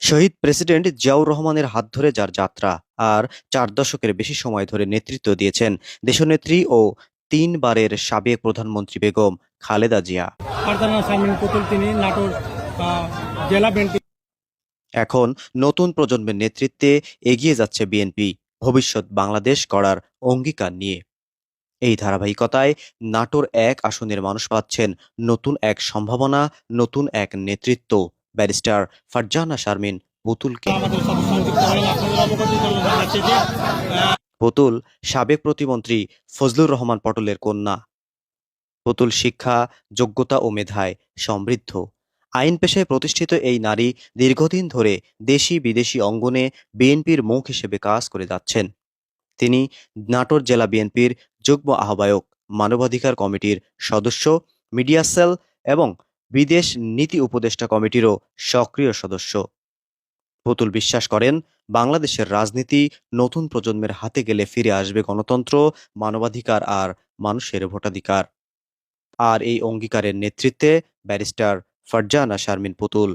শহীদ president Ziaur রহমানের হাত ধরে যার যাত্রা আর চার দশকের বেশি সময় ধরে নেতৃত্ব দিয়েছেন দেশনেত্রী ও তিনবারের সাবেক প্রধানমন্ত্রী বেগম খালেদা জিয়া। তিনি নাটোর জেলা এখন নতুন প্রজন্মের নেতৃত্বে এগিয়ে যাচ্ছে বিএনপি ভবিষ্যৎ বাংলাদেশ করার অঙ্গীকার নিয়ে। এই ধারাবাহিকতায় নাটোর এক আসনের মানুষ পাচ্ছেন নতুন এক সম্ভাবনা নতুন এক নেতৃত্ব। ব্যারিস্টার ফারজানা শারমিন পুতুলকে। পুতুল সাবেক প্রতিমন্ত্রী ফজলুর রহমান পটলের কন্যা। পুতুল শিক্ষা, যোগ্যতা ও মেধায় সমৃদ্ধ। আইন পেশায় প্রতিষ্ঠিত এই নারী দীর্ঘদিন ধরে দেশি বিদেশি অঙ্গনে বিএনপির মুখ হিসেবে কাজ করে যাচ্ছেন। তিনি নাটোর জেলা বিএনপির যুগ্ম আহ্বায়ক, মানবাধিকার কমিটির সদস্য, মিডিয়া সেল এবং বিদেশ নীতি উপদেষ্টা কমিটিরও সক্রিয় সদস্য। পুতুল বিশ্বাস করেন, বাংলাদেশের রাজনীতি নতুন প্রজন্মের হাতে গেলে ফিরে আসবে গণতন্ত্র, মানবাধিকার আর মানুষের ভোটাধিকার। আর এই অঙ্গীকারের নেতৃত্বে ব্যারিস্টার ফারজানা শারমিন পুতুল।